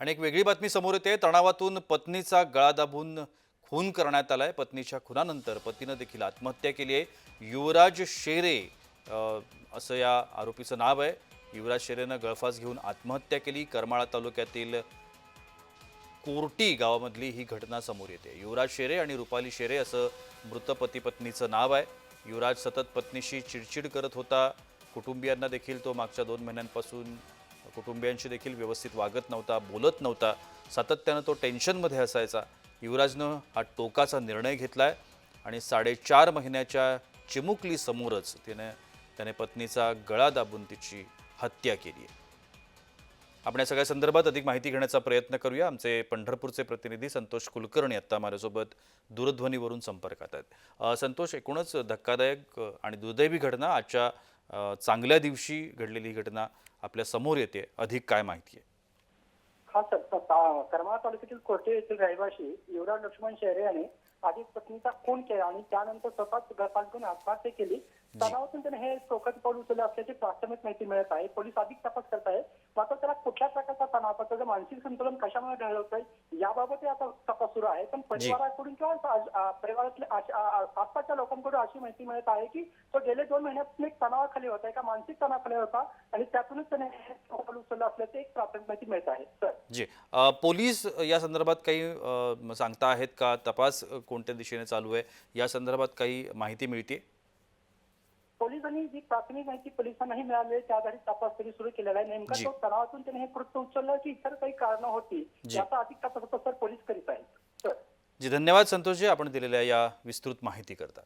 आणि एक वेगळी बातमी समोर येते. तणावातून पत्नीचा गळा दाबून खून करण्यात आलाय. पत्नीच्या खुनानंतर पतीनं देखील आत्महत्या केली आहे. युवराज शेरे असं या आरोपीचं नाव आहे. युवराज शेरेनं गळफास घेऊन आत्महत्या केली. करमाळा तालुक्यातील कोर्टी गावामधली ही घटना समोर येते. युवराज शेरे आणि रुपाली शेरे असं मृत पती पत्नीचं नाव आहे. युवराज सतत पत्नीशी चिडचिड करत होता. कुटुंबियांना देखील तो मागच्या दोन महिन्यांपासून कुटुंबियांशी देखील व्यवस्थित वागत नव्हता बोलत नव्हता. सातत्यानं तो टेन्शनमध्ये असायचा. युवराजनं हा टोकाचा निर्णय घेतला आहे आणि साडेचार महिन्याच्या चिमुकली समोरच तिने त्याने पत्नीचा गळा दाबून तिची हत्या केली आहे. आपण या सगळ्या संदर्भात अधिक माहिती घेण्याचा प्रयत्न करूया. आमचे पंढरपूरचे प्रतिनिधी संतोष कुलकर्णी आत्ता माझ्यासोबत दूरध्वनीवरून संपर्कात आहेत. संतोष एकूणच धक्कादायक आणि दुर्दैवी घटना आजच्या चांगल्या दिवशी घडलेली ही घटना आपल्यासमोर येते अधिक काय माहिती आहे? हा सर करमाळा तालुक्यातील कोर्टे येथील रहिवासी युवराज लक्ष्मण शेरे याने आधी पत्नीचा खून केला आणि त्यानंतर स्वतःच घेऊन आत्महत्या केली. तणावातून त्याने हे टोकाचं पाऊल उचलले असल्याची प्राथमिक माहिती मिळत आहे. पोलीस अधिक तपास करत आहे मात्र त्याला कुठल्या प्रकारचा तणाव त्याचं मानसिक संतुलन कशामुळे ढळवत आहे याबाबत आता तपास आहे. पण परिवाराकडून किंवा परिवारातल्या आसपासच्या लोकांकडून अशी माहिती मिळत आहे की तो गेले दोन महिन्यात एक तणावाखाली होता एका मानसिक तणावाखाली होता आणि त्यातूनच त्याने हे पाऊल उचललं असल्याची एक प्राथमिक माहिती मिळत आहे. सर. जी. पोलीस या संदर्भात काही सांगता आहेत का? तपास कोणत्या दिशेने चालू आहे? या संदर्भात काही माहिती मिळते पोलिसांनी जी प्राथमिक माहिती पोलिसांनाही मिळाली त्या आधारित तपास तरी सुरू केलेला आहे. नेमका. तो तणावातून त्याने हे कृत्य उचललं की इतर काही कारणं होती. याचा अधिक तपास सर पोलीस करीत आहेत. जी धन्यवाद संतोषजी आपण दिलेल्या या विस्तृत माहिती करता